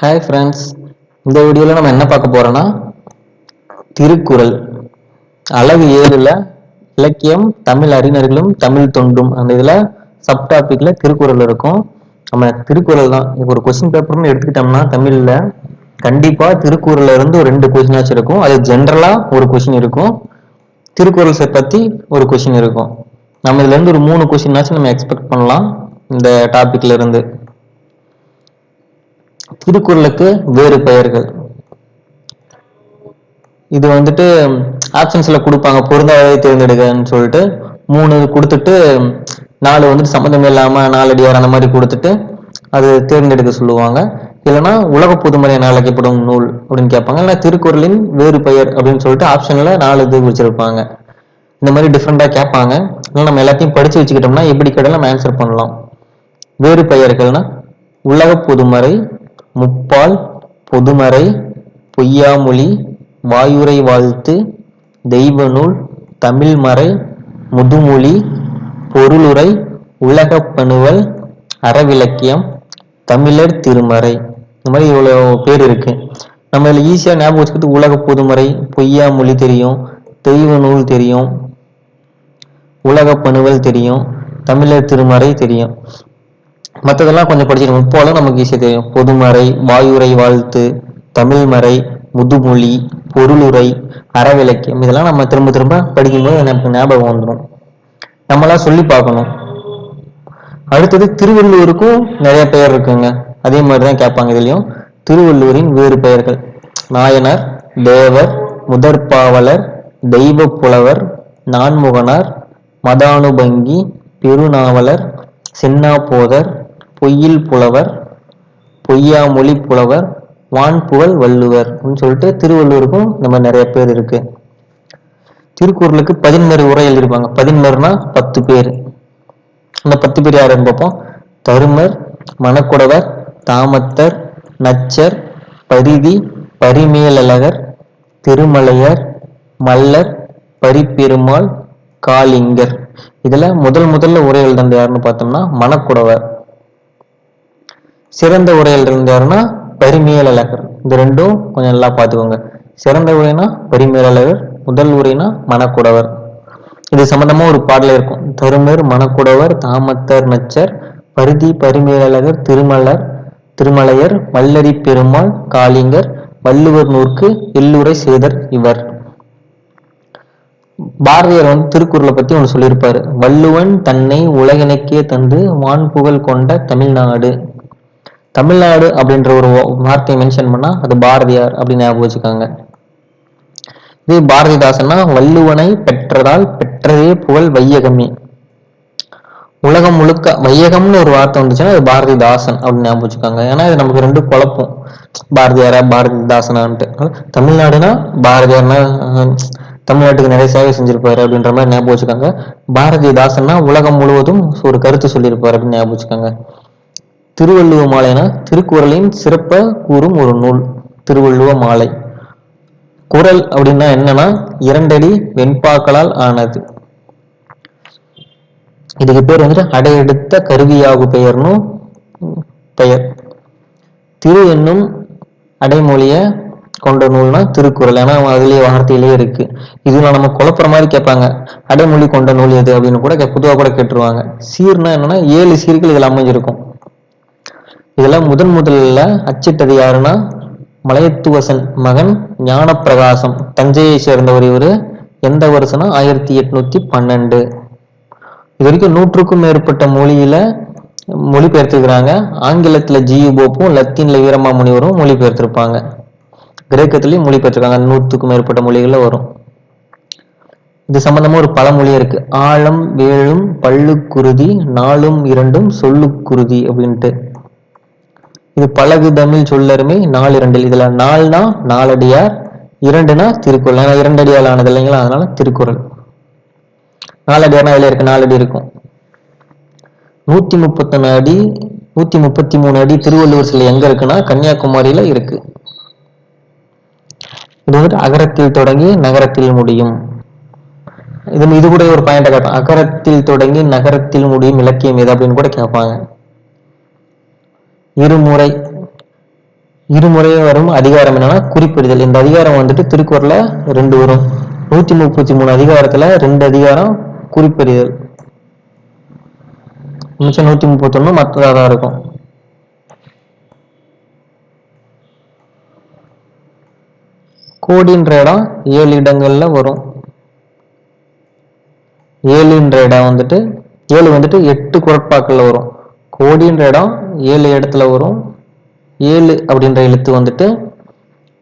Hi friends இந்த வீடியோவில் நம்ம என்ன பார்க்க போகிறோன்னா திருக்குறள். அழகு ஏழில் இலக்கியம் தமிழ் அறிஞர்களும் தமிழ் தொண்டும். அந்த இதில் சப் டாப்பிக்கில் திருக்குறள் இருக்கும். நம்ம திருக்குறள் தான். இப்போ ஒரு கொஸ்டின் பேப்பர்னு எடுத்துக்கிட்டோம்னா தமிழில் கண்டிப்பாக திருக்குறளில் இருந்து ஒரு ரெண்டு கொஸ்டினாச்சும் இருக்கும். அது ஜென்ரலாக ஒரு கொஸ்டின் இருக்கும். திருக்குறள்ஸை பற்றி ஒரு கொஸ்டின் இருக்கும். நம்ம இதுலேருந்து ஒரு மூணு கொஷின்னாச்சும் நம்ம எக்ஸ்பெக்ட் பண்ணலாம். இந்த டாப்பிக்லேருந்து இருந்து. திருக்குறளுக்கு வேறு பெயர்கள். இது வந்துட்டு ஆப்ஷன்ஸ்ல கொடுப்பாங்க. பொருந்தாததை தேர்ந்தெடுக்கன்னு சொல்லிட்டு மூணு கொடுத்துட்டு நாலு வந்துட்டு சம்மந்தம் இல்லாம நாலடியார் அந்த மாதிரி கொடுத்துட்டு அது தேர்ந்தெடுக்க சொல்லுவாங்க. இல்லைன்னா உலக புதுமறை என அழைக்கப்படும் நூல் அப்படின்னு கேட்பாங்க. இல்லைன்னா திருக்குறளின் வேறு பெயர் அப்படின்னு சொல்லிட்டு ஆப்ஷன்ல நாலு இது குறிச்சிருப்பாங்க இந்த மாதிரி டிஃப்ரெண்டா கேட்பாங்க. இல்லை நம்ம எல்லாத்தையும் படிச்சு வச்சுக்கிட்டோம்னா எப்படி கேட்டாலும் நம்ம ஆன்சர் பண்ணலாம். வேறு பெயர்கள்னா உலக பொதுமறை முப்பால் பொதுமறை பொய்யாமொழி வாயுரை வாழ்த்து தெய்வ நூல் தமிழ்மறை முதுமொழி பொருளுரை உலகப் பணுவல் அறவிலக்கியம் தமிழர் திருமறை. இந்த மாதிரி இவ்வளோ பேர் இருக்கு. நம்ம இதில் ஈஸியாக ஞாபகம் வச்சுக்கிறது உலக பொதுமறை பொய்யாமொழி தெரியும் தெய்வ நூல் தெரியும் உலக பணுவல் தெரியும் தமிழர் திருமறை தெரியும். மற்றதெல்லாம் கொஞ்சம் படிச்சிருக்கோம் இப்போலாம் நமக்கு ஈஸியாக தெரியும். பொதுமறை வாயுரை வாழ்த்து தமிழ்மறை முதுமொழி பொருளுரை அறவிலக்கியம். இதெல்லாம் நம்ம திரும்ப திரும்ப படிக்கும்போது நமக்கு ஞாபகம் வந்துடும் நம்மளாம் சொல்லி பார்க்கணும். அடுத்தது திருவள்ளுவருக்கும் நிறைய பெயர் இருக்குங்க. அதே மாதிரி தான் கேட்பாங்க இதுலையும். திருவள்ளுவரின் வேறு பெயர்கள். நாயனார் தேவர் முதற்பாவலர் தெய்வ புலவர் நான்முகனார் மதானுபங்கி பெருநாவலர் சின்னாபோதர் பொய்யில் புலவர் பொய்யாமொழி புலவர் வான்புகழ் வள்ளுவர் அப்படின்னு சொல்லிட்டு திருவள்ளுவருக்கும் இந்த மாதிரி நிறைய பேர் இருக்கு. திருக்குறளுக்கு பதின்மறு உரை எழுதியிருப்பாங்க. பதின்மறுனா பத்து பேர். அந்த பத்து பேர் யாருன்னு பார்ப்போம். தருமர் மணக்குடவர் தாமத்தர் நச்சர் பரிதி பரிமேலழகர் திருமலையர் மல்லர் பரிப்பெருமாள் காளிங்கர். இதுல முதல் முதல்ல உரை எழுதுனது யாருன்னு பார்த்தோம்னா மணக்குடவர். சிறந்த உரையில் எழுதுனது பரிமேலழகர். இந்த ரெண்டும் கொஞ்சம் நல்லா பார்த்துக்கோங்க. சிறந்த உரைனா பரிமேலழகர் முதல் உரைனா மணக்குடவர். இது சம்பந்தமா ஒரு பாடல இருக்கும். தருமர் மணக்குடவர் தாமத்தர் நச்சர் பருதி பரிமேலழகர் திருமலர் திருமலையர் வல்லரி பெருமாள் காளிங்கர் வள்ளுவர் நூற்கு எல்லுரை செய்தர் இவர். பாரதியார் வந்து திருக்குறளை பத்தி ஒன்று சொல்லியிருப்பாரு. வள்ளுவன் தன்னை உலகினக்கே தந்து வான் புகழ் கொண்ட தமிழ்நாடு. தமிழ்நாடு அப்படின்ற ஒரு வார்த்தையை மென்ஷன் பண்ணா அது பாரதியார் அப்படின்னு ஞாபகம் வச்சுக்காங்க. இதே பாரதிதாசன்னா வள்ளுவனை பெற்றதால் பெற்றதே புகழ் வையகமே. உலகம் முழுக்க வையகம்னு ஒரு வார்த்தை வந்துச்சுன்னா அது பாரதிதாசன் அப்படின்னு ஞாபகம் வச்சுக்காங்க. ஏன்னா இது நமக்கு ரெண்டு குழப்பம். பாரதியாரா பாரதிதாசனான்ட்டு. தமிழ்நாடுனா பாரதியார்னா தமிழ்நாட்டுக்கு நிறைய சேவை செஞ்சிருப்பாரு அப்படின்ற மாதிரி ஞாபகம் வச்சுக்காங்க. பாரதிதாசன்னா உலகம் முழுவதும் ஒரு கருத்து சொல்லியிருப்பாரு அப்படின்னு ஞாபகம் வச்சுக்காங்க. திருவள்ளுவ மாலைனா திருக்குறளின் சிறப்ப கூறும் ஒரு நூல் திருவள்ளுவ மாலை. குறள் அப்படின்னா என்னன்னா இரண்டடி வெண்பாக்களால் ஆனது. இதுக்கு பேர் வந்துட்டு அடையெடுத்த கருவியாகு பெயர்னும் பெயர். திரு என்னும் அடைமொழிய கொண்ட நூல்னா திருக்குறள். ஏன்னா அதுலயே வார்த்தையிலேயே இருக்கு. இதுல நம்ம குழப்புற மாதிரி கேட்பாங்க. அடைமொழி கொண்ட நூல் எது அப்படின்னு கூட கே- கூட கேட்டுருவாங்க. சீர்னா என்னன்னா ஏழு சீர்கள் இதுல அமைஞ்சிருக்கும். இதெல்லாம் முதன் முதல்ல அச்சிட்டது யாருன்னா மலையத்துவசன் மகன் ஞானப்பிரகாசம். தஞ்சையை சேர்ந்தவர் இவர். எந்த வருஷம்னா ஆயிரத்தி எட்நூத்தி பன்னெண்டு. இது வரைக்கும் நூற்றுக்கும் மேற்பட்ட மொழியில மொழிபெயர்த்துக்கிறாங்க ஆங்கிலத்துல ஜியு போப்பும் லத்தீன்ல வீரமா முனிவரும் மொழிபெயர்த்திருப்பாங்க. கிரேக்கத்திலயும் மொழிபெயர்த்திருக்காங்க. நூற்றுக்கும் மேற்பட்ட மொழிகள்ல வரும். இது சம்பந்தமா ஒரு பழமொழி இருக்கு. ஆழம் வேழும் பல்லுக்குருதி நாளும் இரண்டும் சொல்லுக்குருதி அப்படின்ட்டு. இது பழகு தமிழ் சொல்லருமே. நாலு இரண்டில் இதுல நாலுனா நாலடியார் இரண்டுனா திருக்குறள். ஏன்னா இரண்டடியால் ஆனது இல்லைங்களா? அதனால திருக்குறள். நாலடியார்னா இதுல இருக்கு நாலடி இருக்கும். நூத்தி முப்பத்தொன்னு அடி நூத்தி முப்பத்தி மூணு அடி திருவள்ளுவர் சிலை எங்க இருக்குன்னா கன்னியாகுமரியில இருக்கு. இது வந்துட்டு அகரத்தில் தொடங்கி நகரத்தில் முடியும். இது இது கூட ஒரு பாயிண்ட கேட்பாங்க அகரத்தில் தொடங்கி நகரத்தில் முடியும் இலக்கியம் எது அப்படின்னு கூட கேட்பாங்க. இருமுறை. இருமுறை வரும் அதிகாரம் என்னன்னா குறிப்பிடுதல். இந்த அதிகாரம் வந்துட்டு திருக்குறள்ல ரெண்டு வரும். நூத்தி முப்பத்தி மூணு அதிகாரத்துல ரெண்டு அதிகாரம் குறிப்பிடுதல். மிச்சம் நூத்தி முப்பத்தொன்னு மற்றதாக தான் இருக்கும். கோடின்ற இடம் ஏழு இடங்கள்ல வரும். ஏழுன்ற இடம் வந்துட்டு ஏழு வந்துட்டு எட்டு குரட்பாக்கள்ல வரும். கோடின்ற இடம் ஏழு இடத்துல வரும். ஏழு அப்படின்ற எழுத்து வந்துட்டு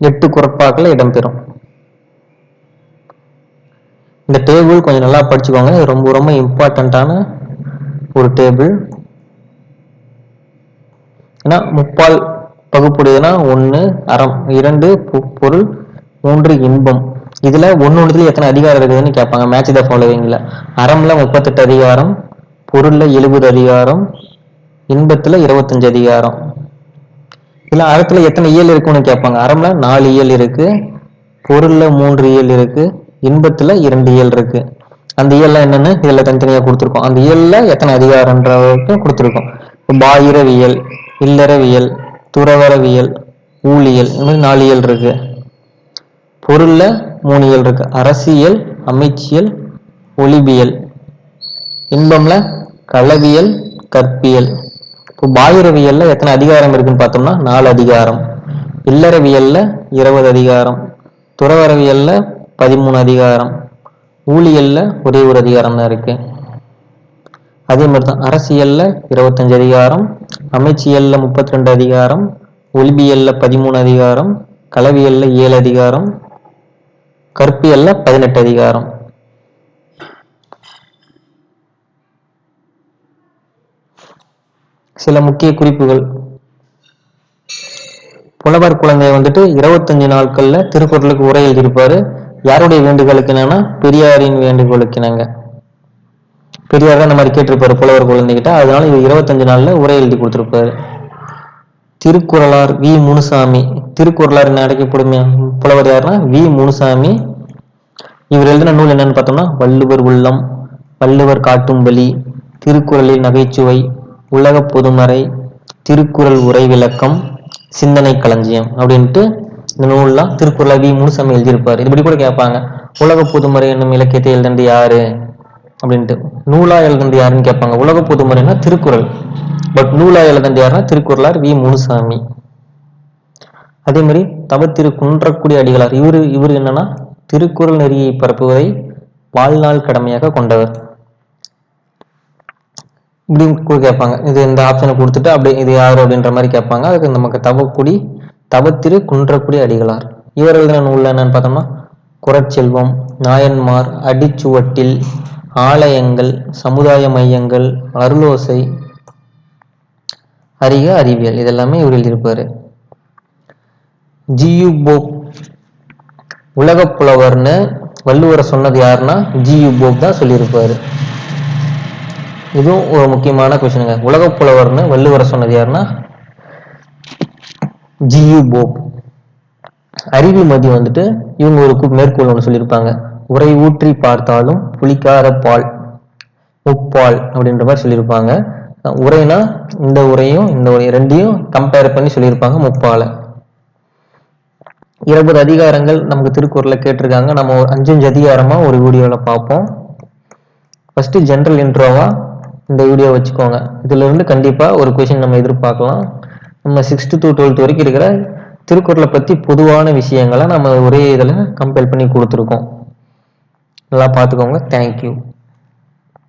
எட்டு குரட்பாக்கள்ல இடம்பெறும். இந்த டேபிள் கொஞ்சம் நல்லா படிச்சுக்கோங்க. இது ரொம்ப ரொம்ப இம்பார்ட்டண்ட்டான ஒரு டேபிள் ஏன்னா முப்பால் பகுப்புடையதுன்னா ஒன்று அறம் இரண்டு பொருள் மூன்று இன்பம். இதுல ஒன்று ஒன்றுல எத்தனை அதிகாரம் இருக்குதுன்னு கேட்பாங்க. மேட்ச் த ஃபாலோவிங்கில் அறமில் முப்பத்தெட்டு அதிகாரம் பொருள்ல எழுபது அதிகாரம் இன்பத்துல இருபத்தஞ்சு அதிகாரம். இல்ல அறத்துல எத்தனை இயல் இருக்குன்னு கேட்பாங்க. அறம்ல நாலு இயல் இருக்கு பொருள்ல மூன்று இயல் இருக்கு இன்பத்துல இரண்டு இயல் இருக்கு. அந்த இயல்லாம் என்னன்னு இதுல தனித்தனியா கொடுத்துருக்கோம். அந்த இயல்ல எத்தனை அதிகாரம்ன்றவருக்கும் கொடுத்துருக்கோம். பாயிரவியல் இல்லறவியல் துறவரவியல் ஊழியல் இந்த மாதிரி நாலு இயல் இருக்கு. பொருள்ல மூணு இயல் இருக்கு. அரசியல் அமைச்சியல் ஒளிபியல் இன்பம்ல களவியல் கற்பியல் இப்போ பாயிரவியல்ல எத்தனை அதிகாரம் இருக்குன்னு பார்த்தோம்னா நாலு அதிகாரம். இல்லறவியல்ல இருபது அதிகாரம். துறவரவியல்ல பதிமூணு அதிகாரம். ஊழியல்ல ஒரே ஒரு அதிகாரம் தான் இருக்கு. அதே மாதிரி தான் அரசியல்ல இருபத்தஞ்சு அதிகாரம் அமைச்சியல்ல முப்பத்தி ரெண்டு அதிகாரம் ஒலிபியல்ல பதிமூணு அதிகாரம் கலவியல்ல ஏழு அதிகாரம் கற்பியல்ல பதினெட்டு அதிகாரம். சில முக்கிய குறிப்புகள். புலவர் குழந்தை வந்துட்டு இருபத்தஞ்சு நாட்கள்ல திருக்குறளுக்கு உரை எழுதியிருப்பாரு. யாருடைய வேண்டுகோளுக்கு என்னன்னா பெரியாரின் வேண்டுகோளுக்கு என்னங்க. பெரியார் தான் இந்த மாதிரி கேட்டிருப்பாரு புலவர் குழந்தைகிட்ட. அதனால இது இருபத்தஞ்சு நாள்ல உரை எழுதி கொடுத்துருப்பாரு. திருக்குறளார் வி. முனுசாமி. திருக்குறளார் என்ன அடைக்கப்படுமையா புலவர் யாருன்னா வி. முனுசாமி. இவர் எழுதின நூல் என்னன்னு பார்த்தோம்னா வள்ளுவர் உள்ளம் வள்ளுவர் காட்டும் வழி திருக்குறளில் நகைச்சுவை உலக பொதுமறை திருக்குறள் உரை விளக்கம் சிந்தனை களஞ்சியம் அப்படின்ட்டு இந்த நூல்லாம் திருக்குறளை வி முனுசாமி எழுதியிருப்பார். இப்படி கூட கேட்பாங்க. உலக பொதுமறை என்னும் இலக்கியத்தை எழுதினது யாரு? அப்படின்ட்டு. நூலா எழுதினது யாருன்னு கேட்பாங்க. உலக பொதுமறைன்னா திருக்குறள். பட் நூலா எழுதினது யாருன்னா திருக்குறளார் வி. முனுசாமி. அதே மாதிரி தவத்திரு குன்றக்கூடிய அடிகளார். இவர் இவர் என்னன்னா திருக்குறள் நெறியை பரப்புவதை வாழ்நாள் கடமையாக கொண்டவர். இப்படி கூட கேட்பாங்க. இது இந்த ஆப்ஷனை கொடுத்துட்டு அப்படியே இது யார் அப்படின்ற மாதிரி கேட்பாங்க. அதுக்கு நமக்கு தவக்குடி தவத்திரு குன்றக்குடி அடிகளார். இவர் எழுதின என்னன்னு பார்த்தோம்னா குரச்செல்வம் நாயன்மார் அடிச்சுவட்டில் ஆலயங்கள் சமுதாய மையங்கள் அருளோசை அறிக அறிவியல். இதெல்லாமே இவர் எழுதியிருப்பாரு. ஜியு போப் உலகப் புலவர்னு வள்ளுவரை சொன்னது யாருன்னா ஜியு போப் தான் சொல்லியிருப்பாரு. இதுவும் ஒரு முக்கியமான கொஸ்டினுங்க. உலக புலவர்னு வள்ளுவர சொன்னது யாருன்னா? G U Pope. அறிவு மதி வந்துட்டு இவங்க ஒரு மேற்கோள் ஒன்று சொல்லியிருப்பாங்க. உரை ஊற்றி பார்த்தாலும் புளிக்கார பால் முப்பால் அப்படின்ற மாதிரி சொல்லியிருப்பாங்க. உரைனா இந்த உரையும் இந்த உரை ரெண்டையும் கம்பேர் பண்ணி சொல்லியிருப்பாங்க முப்பாலை. இருபது அதிகாரங்கள் நமக்கு திருக்குறளில் கேட்டிருக்காங்க. நம்ம ஒரு அஞ்சஞ்சு அதிகாரமா ஒரு வீடியோவில் பார்ப்போம். ஃபர்ஸ்ட் ஜென்ரல் இன்ட்ரோவா இந்த வீடியோ வச்சுக்கோங்க. இதிலிருந்து கண்டிப்பாக ஒரு கொஷின் நம்ம எதிர்பார்க்கலாம். நம்ம சிக்ஸ்த்து டு டுவெல்த் வரைக்கும் இருக்கிற திருக்குறளை பற்றி பொதுவான விஷயங்களை நம்ம ஒரே இதில் கம்பேர் பண்ணி கொடுத்துருக்கோம். நல்லா பார்த்துக்கோங்க. தேங்க்யூ